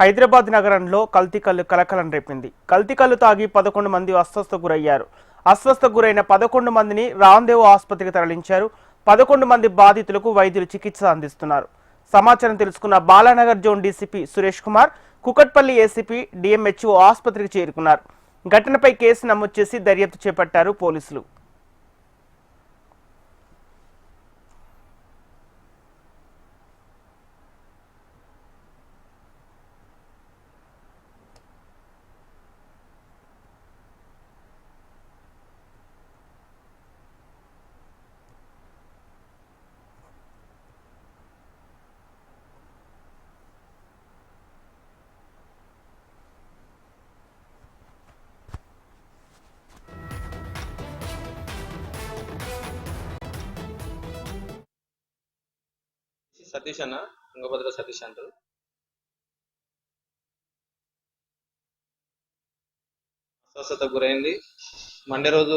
హైదరాబాద్ నగరంలో కల్తీకల్లు కలకలం రేపింది. కల్తీకల్లు తాగి పదకొండు మంది అస్వస్థ గురయ్యారు. అస్వస్థ గురైన పదకొండు మందిని రామ్దేవ్ ఆసుపత్రికి తరలించారు. పదకొండు మంది బాధితులకు వైద్యులు చికిత్స అందిస్తున్నారు. సమాచారం తెలుసుకున్న Balanagar zone DCP Suresh Kumar Kukatpally ACP DMHO ఆసుపత్రికి చేరుకున్నారు. ఘటనపై కేసు నమోదు చేసి దర్యాప్తు చేపట్టారు పోలీసులు. సతీష్ అన్న తుంగభద్ర సతీష్ అంటారు. అస్వస్థత గురైంది. మండే రోజు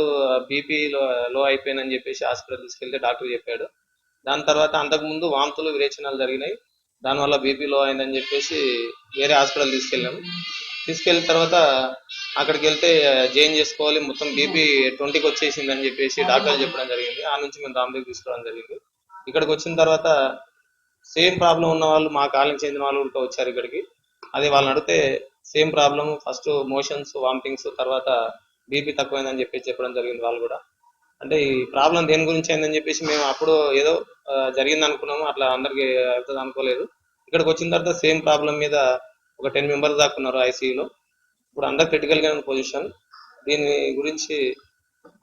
బీపీ లో లో అయిపోయిందని చెప్పేసి హాస్పిటల్ తీసుకెళ్తే డాక్టర్ చెప్పాడు. దాని తర్వాత అంతకుముందు వాంతులు విరేచనాలు జరిగినాయి. దానివల్ల బీపీ లో అయిందని చెప్పేసి వేరే హాస్పిటల్ తీసుకెళ్ళాము తీసుకెళ్ళిన తర్వాత అక్కడికి వెళ్తే జైన్ చేసుకోవాలి. మొత్తం బీపీ ట్వంటీకి వచ్చేసింది అని చెప్పేసి డాక్టర్ చెప్పడం జరిగింది. ఆ నుంచి మేము రామ్దేవ్ తీసుకోవడం జరిగింది. ఇక్కడికి వచ్చిన తర్వాత సేమ్ ప్రాబ్లం ఉన్న వాళ్ళు మా కాలనీ చెందిన వాళ్ళు కూడా వచ్చారు ఇక్కడికి. అది వాళ్ళని అడిగితే same problem first motions vomitings తర్వాత బీపీ తక్కువైందని చెప్పేసి చెప్పడం జరిగింది వాళ్ళు కూడా. అంటే ఈ ప్రాబ్లం దేని గురించి అయిందని చెప్పేసి మేము అప్పుడు ఏదో జరిగింది అనుకున్నాము. అట్లా అందరికి అవుతుంది అనుకోలేదు. ఇక్కడికి వచ్చిన తర్వాత సేమ్ ప్రాబ్లం మీద ఒక టెన్ మెంబర్స్ దాకా ఉన్నారు ఐసీయూలో. ఇప్పుడు అందరు క్రిటికల్గా ఉన్న పొజిషన్. దీని గురించి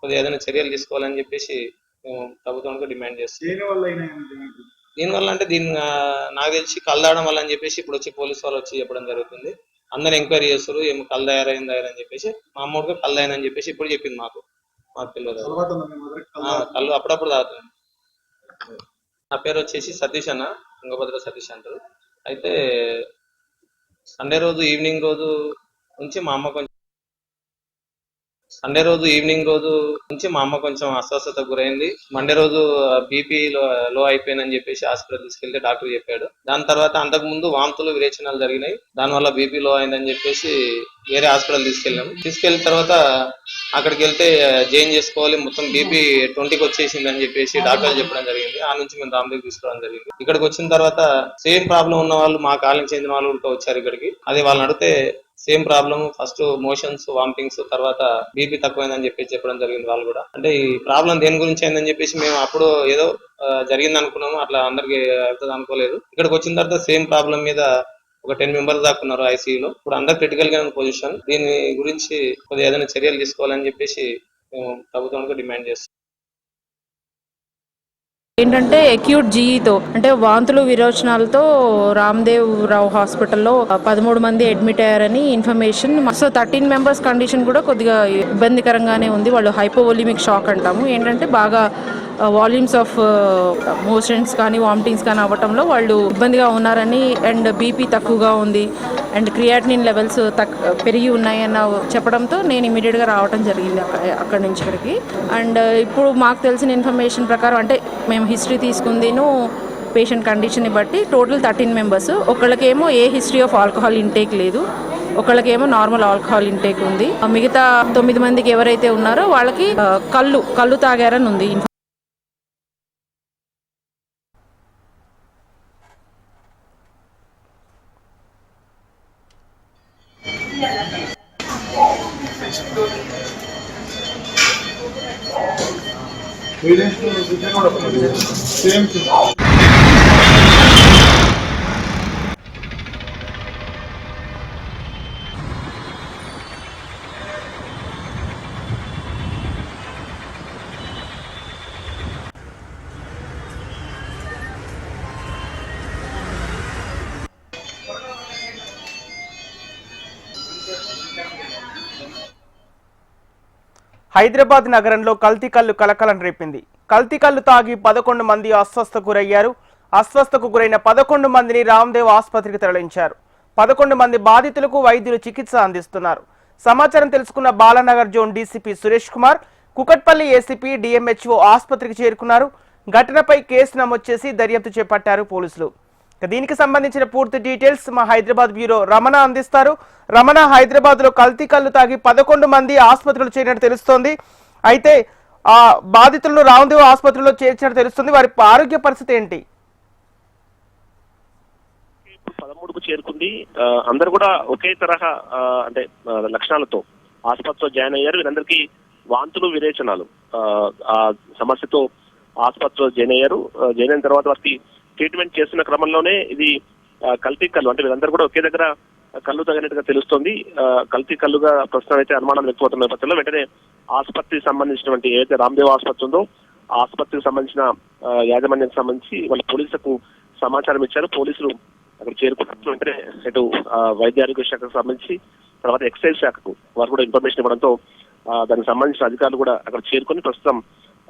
కొద్దిగా ఏదైనా చర్యలు తీసుకోవాలని చెప్పేసి మేము ప్రభుత్వానికి డిమాండ్ చేస్తాం దేని? దీనివల్ల అంటే దీన్ని ఆ, నాకు తెలిసి కలదాడడం వల్ల అని చెప్పేసి ఇప్పుడు వచ్చి పోలీస్ వాళ్ళు వచ్చి చెప్పడం జరుగుతుంది. అందరు ఎంక్వైరీ చేస్తారు ఏమో కల్ తయారైంది అని చెప్పేసి. మా అమ్మడికి అయిందని చెప్పేసి ఇప్పుడు చెప్పింది మాకు. తెలియదు. మీ ఆ, కళ్ళు అప్పుడప్పుడు తాగుతాను నా పేరు వచ్చేసి సతీష్ అన్న తుంగభద్ర సతీష్ అంటారు. అయితే సండే రోజు ఈవినింగ్ రోజు నుంచి మా అమ్మ కొంచెం సండే రోజు ఈవినింగ్ రోజు నుంచి మా అమ్మ కొంచెం అస్వస్థత గురైంది. మండే రోజు బీపీ లో లో అయిపోయిందని చెప్పేసి హాస్పిటల్ తీసుకెళ్తే డాక్టర్ చెప్పాడు. దాని తర్వాత అంతకు ముందు వాంతులు విరేచనాలు జరిగినాయి. దానివల్ల బీపీ లో అయిందని చెప్పేసి వేరే హాస్పిటల్ తీసుకెళ్ళాము. తీసుకెళ్ళిన తర్వాత అక్కడికి వెళ్తే జైన్ చేసుకోవాలి. మొత్తం బీపీ ట్వంటీకి వచ్చేసింది అని చెప్పేసి డాక్టర్ చెప్పడం జరిగింది. ఆ నుంచి మేము రామదేవ్ తీసుకోవడం జరిగింది. ఇక్కడికి వచ్చిన తర్వాత సేమ్ ప్రాబ్లం ఉన్న వాళ్ళు మా కాలనీ చెందిన వాళ్ళు కూడా వచ్చారు ఇక్కడికి. అది వాళ్ళని అడిగితే same problem first motions vomitings తర్వాత బీపీ తక్కువైందని చెప్పేసి చెప్పడం జరిగింది వాళ్ళు కూడా. అంటే ఈ ప్రాబ్లం దేని గురించి అయిందని చెప్పేసి మేము అప్పుడు ఏదో జరిగింది అనుకున్నాము అట్లా అందరికి అవుతుంది అనుకోలేదు. ఇక్కడికి వచ్చిన తర్వాత సేమ్ ప్రాబ్లం మీద ఒక టెన్ మెంబర్స్ దాకా ఉన్నారు ఐసీయూలో. ఇప్పుడు అందరు క్రిటికల్గా ఉన్న పొజిషన్ దీని గురించి కొద్దిగా ఏదైనా చర్యలు తీసుకోవాలని చెప్పేసి మేము ప్రభుత్వానికి డిమాండ్ చేస్తాం ఏంటంటే అక్యూట్ జీఈతో అంటే వాంతులు విరోచనాలతో రామ్దేవ్ రావు హాస్పిటల్లో పదమూడు మంది అడ్మిట్ అయ్యారని information so thirteen members condition కూడా కొద్దిగా ఇబ్బందికరంగానే ఉంది. వాళ్ళు హైపోవోలిమిక్ షాక్ అంటాము. ఏంటంటే బాగా వాల్యూమ్స్ ఆఫ్ మోషన్స్ కానీ వామిటింగ్స్ కానీ అవ్వటంలో వాళ్ళు ఇబ్బందిగా ఉన్నారని అండ్ బీపీ తక్కువగా ఉంది. అండ్ క్రియాటినిన్ లెవెల్స్ తక్ పెరిగి ఉన్నాయన్న చెప్పడంతో నేను ఇమీడియట్గా రావడం జరిగింది అక్కడి నుంచి ఇక్కడికి. అండ్ ఇప్పుడు మాకు తెలిసిన ఇన్ఫర్మేషన్ ప్రకారం అంటే మేము హిస్టరీ తీసుకుందిను పేషెంట్ కండిషన్ని బట్టి total thirteen members ఒకళ్ళకేమో a history of alcohol intake లేదు. ఒకళ్ళకేమో నార్మల్ ఆల్కహాల్ ఇంటేక్ ఉంది. ఆ మిగతా తొమ్మిది మందికి ఎవరైతే ఉన్నారో వాళ్ళకి కళ్ళు కళ్ళు తాగారని ఉంది. పేరెంట్స్ కూడా సేమ్ హైదరాబాద్ నగరంలో కల్తీ కల్లు కలకలం రేపింది. కల్తీ కల్లు తాగి పదకొండు మంది అస్వస్థ గురయ్యారు. అస్వస్థకు గురైన పదకొండు మందిని రామ్దేవ్ ఆసుపత్రికి తరలించారు. పదకొండు మంది బాధితులకు వైద్యులు చికిత్స అందిస్తున్నారు. సమాచారం తెలుసుకున్న Balanagar zone DCP Suresh Kumar Kukatpally ACP DMHO ఆసుపత్రికి చేరుకున్నారు. ఘటనపై కేసు నమోదు చేసి దర్యాప్తు చేపట్టారు పోలీసులు. దీనికి సంబంధించిన పూర్తి డీటెయిల్స్ మా హైదరాబాద్ బ్యూరో రమణ అందిస్తారు. రమణ హైదరాబాద్లో కల్తీ కళ్ళు తాగి పదకొండు మంది ఆసుపత్రులు చేరినట్టు తెలుస్తోంది. అయితే ఆ బాధితులను రామదేవ్ ఆసుపత్రిలో చేర్చినట్టు తెలుస్తుంది. వారి ఆరోగ్య పరిస్థితి ఏంటి? పదమూడుకు చేరుకుంది. అందరు కూడా ఒకే తరహా అంటే లక్షణాలతో ఆసుపత్రిలో జాయిన్ అయ్యారు. వీరందరికీ వాంతులు విరేచనాలు. ఆ, సమస్యతో ఆసుపత్రిలో జాయిన్ అయ్యారు. జాయిన్ అయిన తర్వాత వారికి ట్రీట్మెంట్ చేస్తున్న క్రమంలోనే ఇది కల్తీ కళ్ళు అంటే వీళ్ళందరూ కూడా ఒకే దగ్గర కళ్ళు తగినట్టుగా తెలుస్తోంది. కల్తీ కళ్ళుగా ప్రస్తుతం అయితే అనుమానం వ్యక్తమవుతున్న నేపథ్యంలో వెంటనే ఆసుపత్రికి సంబంధించినటువంటి ఏదైతే రామ్దేవ్ ఆసుపత్రి ఉందో ఆసుపత్రికి సంబంధించిన యాజమాన్యానికి సంబంధించి వాళ్ళ పోలీసులకు సమాచారం ఇచ్చారు. పోలీసులు అక్కడ చేరుకున్నట్లు వెంటనే ఇటు వైద్య ఆరోగ్య శాఖకు సంబంధించి తర్వాత ఎక్సైజ్ శాఖకు వారు కూడా ఇన్ఫర్మేషన్ ఇవ్వడంతో దానికి సంబంధించిన అధికారులు కూడా అక్కడ చేరుకొని ప్రస్తుతం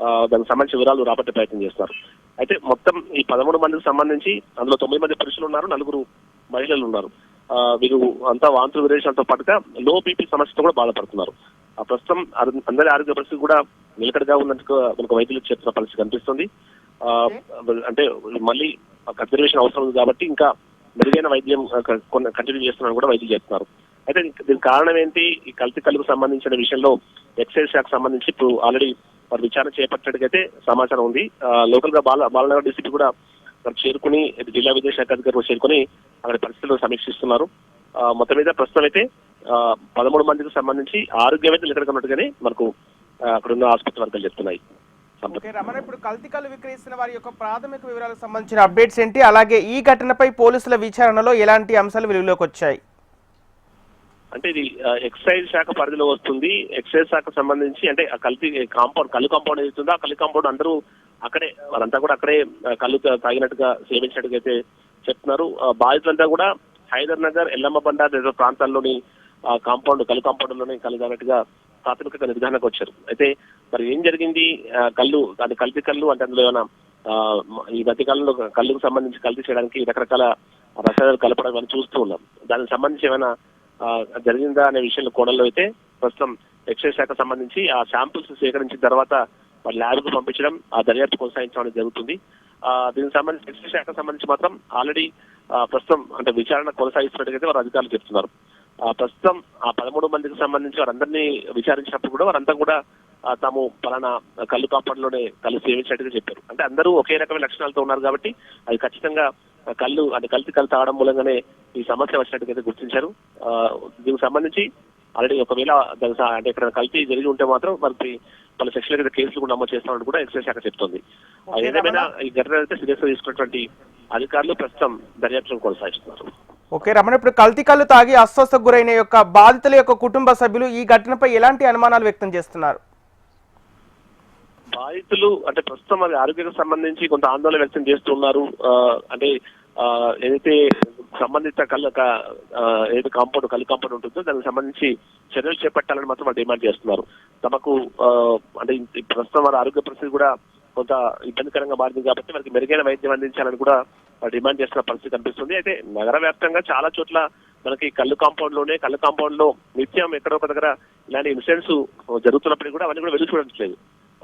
దానికి సంబంధించిన వివరాలు రాబట్టే ప్రయత్నం చేస్తున్నారు అయితే మొత్తం ఈ పదమూడు మందికి సంబంధించి అందులో తొమ్మిది మంది పురుషులు ఉన్నారు నలుగురు మహిళలు ఉన్నారు. ఆ, వీరు అంతా వాంతులు విరేషాలతో పాటుగా లో బీపీ సమస్యతో కూడా బాధపడుతున్నారు. ప్రస్తుతం అందరి ఆరోగ్య పరిస్థితి కూడా నిలకడగా ఉన్నట్టుగా మనకు వైద్యులు చేస్తున్న పరిస్థితి కనిపిస్తుంది. ఆ, అంటే మళ్ళీ కన్సర్వేషన్ అవసరం ఉంది కాబట్టి ఇంకా మెరుగైన వైద్యం కంటిన్యూ చేస్తున్నారని కూడా వైద్యులు చేస్తున్నారు అయితే దీనికి- కారణం ఏంటి? ఈ కల్తీ కలుపు సంబంధించిన విషయంలో ఎక్సైజ్ శాఖకు సంబంధించి ఇప్పుడు ఆల్రెడీ వారు విచారణ చేపట్టినట్టుగైతే సమాచారం ఉంది. ఆ, లోకల్గా బాల బాలనగర్ డిస్టిక్ కూడా అక్కడ చేరుకుని జిల్లా విద్యాశాఖ అధికారులు చేరుకుని అక్కడ పరిస్థితులను సమీక్షిస్తున్నారు. మొత్తం మీద ప్రస్తుతం అయితే పదమూడు మందికి సంబంధించి ఆరోగ్యవేత్తలు ఎక్కడికి ఉన్నట్టుగానే మనకు అక్కడ ఉన్న ఆసుపత్రి వర్గాలు చెప్తున్నాయి. ఓకే రమణ ఇప్పుడు కల్తీ విక్రయిస్తున్న వారి యొక్క ప్రాథమిక వివరాలకు సంబంధించిన అప్డేట్స్ ఏంటి? అలాగే ఈ ఘటనపై పోలీసుల విచారణలో ఎలాంటి అంశాలు వెలుగులోకి వచ్చాయి? అంటే ఇది ఎక్సైజ్ శాఖ పరిధిలో వస్తుంది. ఎక్సైజ్ శాఖ సంబంధించి అంటే ఆ కల్తీ కాంపౌండ్ కళ్ళు కాంపౌండ్ ఏదైతుందో ఆ కళ్ళు కాంపౌండ్ అందరూ అక్కడే వాళ్ళంతా కూడా అక్కడే కళ్ళు తాగినట్టుగా సేవించినట్టుగా అయితే చెప్తున్నారు బాధితులంతా కూడా హైదర్ నగర్ ఎల్లమ్మ బండార్ తదితర ప్రాంతాల్లోని కాంపౌండ్ కళ్ళు కాంపౌండ్లోని కలిగినట్టుగా ప్రాథమిక నిర్ధారణకు వచ్చారు. అయితే మరి ఏం జరిగింది? కళ్ళు అది కల్తీ కళ్ళు అంటే అందులో ఏమైనా ఈ మధ్య కాలంలో కళ్ళుకు సంబంధించి కల్తీ చేయడానికి రకరకాల రసాయనాలు కలపడం అని చూస్తూ ఉన్నాం. దానికి సంబంధించి ఏమైనా జరిగిందా అనే విషయంలో కోణంలో అయితే ప్రస్తుతం ఎక్సైజ్ శాఖ సంబంధించి ఆ శాంపుల్స్ సేకరించిన తర్వాత ల్యాబ్కు పంపించడం ఆ దర్యాప్తు కొనసాగించడం అనేది జరుగుతుంది. ఆ, దీనికి సంబంధించి ఎక్సైజ్ శాఖ సంబంధించి మాత్రం ఆల్రెడీ ప్రస్తుతం అంటే విచారణ కొనసాగిస్తున్నట్టుగా వారు అధికారులు చెప్తున్నారు. ఆ, ప్రస్తుతం ఆ పదమూడు మందికి సంబంధించి వారందరినీ విచారించినప్పుడు కూడా వారంతా కూడా తాము పలానా కళ్ళు కాపాడులోనే కళ్ళు సేవించినట్టుగా చెప్పారు. అంటే అందరూ ఒకే రకమైన లక్షణాలతో ఉన్నారు కాబట్టి అది ఖచ్చితంగా కళ్ళు అంటే కల్తీ కళ్ళు తాగడం మూలంగానే ఈ సమస్య వచ్చినట్టుగా అయితే గుర్తించారు దీనికి సంబంధించి ఆల్రెడీ ఒకవేళ అంటే ఇక్కడ కల్తీ జరిగి ఉంటే మాత్రం వారికి వాళ్ళ సెక్షన్ కింద కేసులు కూడా నమోదు చేస్తామని కూడా ఎక్సైజ్ శాఖ చెప్తోంది. ఏదేమైనా. ఈ ఘటన అయితే సీరియస్గా తీసుకున్నటువంటి అధికారులు ప్రస్తుతం దర్యాప్తును కొనసాగిస్తున్నారు. ఓకే రమణ ఇప్పుడు కల్తీ కళ్ళు తాగి అస్వస్థకు గురైన యొక్క బాధితుల యొక్క కుటుంబ సభ్యులు ఈ ఘటనపై ఎలాంటి అనుమానాలు వ్యక్తం చేస్తున్నారు? బాధితులు అంటే ప్రస్తుతం అది ఆరోగ్యకు సంబంధించి కొంత ఆందోళన వ్యక్తం చేస్తున్నారు. ఆ, అంటే ఆ, ఏదైతే సంబంధిత కళ్ళు ఆ, ఏదైతే కాంపౌండ్ కళ్ళు కాంపౌండ్ ఉంటుందో దానికి సంబంధించి చర్యలు చేపట్టాలని మాత్రం వాళ్ళు డిమాండ్ చేస్తున్నారు. తమకు ఆ, అంటే ప్రస్తుతం వారి ఆరోగ్య పరిస్థితి కూడా కొంత ఇబ్బందికరంగా మారింది కాబట్టి వారికి మెరుగైన వైద్యం అందించాలని కూడా డిమాండ్ చేస్తున్న పరిస్థితి కనిపిస్తుంది. అయితే నగర వ్యాప్తంగా చాలా చోట్ల మనకి కళ్ళు కాంపౌండ్లోనే కళ్ళు కాంపౌండ్లో నిత్యం ఎక్కడో ఒక దగ్గర ఇలాంటి ఇన్సిడెంట్స్ జరుగుతున్నప్పటికీ కూడా అవన్నీ కూడా వెళ్ళి చూడట్లేదు.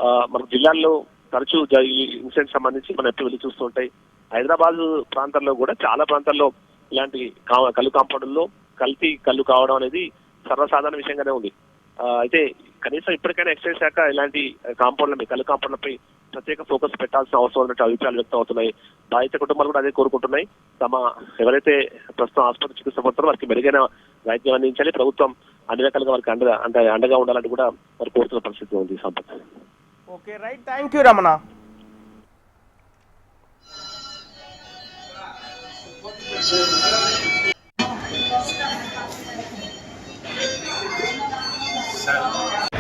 మన జిల్లాల్లో తరచూ జ- ఇన్సిడెంట్ సంబంధించి మనం ఎప్పుడు వెళ్ళి చూస్తూ ఉంటాయి. హైదరాబాద్ ప్రాంతాల్లో కూడా చాలా ప్రాంతాల్లో ఇలాంటి కా- కళ్ళు కాంపౌండ్లో కల్తీ కళ్ళు కావడం అనేది సర్వసాధారణ విషయంగానే ఉంది. అయితే కనీసం ఇప్పటికైనా ఎక్సైజ్ శాఖ ఇలాంటి కాంపౌండ్లపై కళ్ళు కాంపౌండ్లపై ప్రత్యేక ఫోకస్ పెట్టాల్సిన అవసరం ఉన్నట్టు అభిప్రాయాలు వ్యక్తం అవుతున్నాయి. బాధిత కుటుంబాలు కూడా అదే కోరుకుంటున్నాయి. తమ ఎవరైతే ప్రస్తుతం ఆసుపత్రి చికిత్స పొందుతారో వారికి మెరుగైన వైద్యం అందించాలి. ప్రభుత్వం అన్ని రకాలుగా వారికి అండగా అండగా ఉండాలని కూడా వారు కోరుతున్న పరిస్థితి ఉంది Sampath okay right thank you Ramana ఏమైందమ్మా ఏమైందమ్మా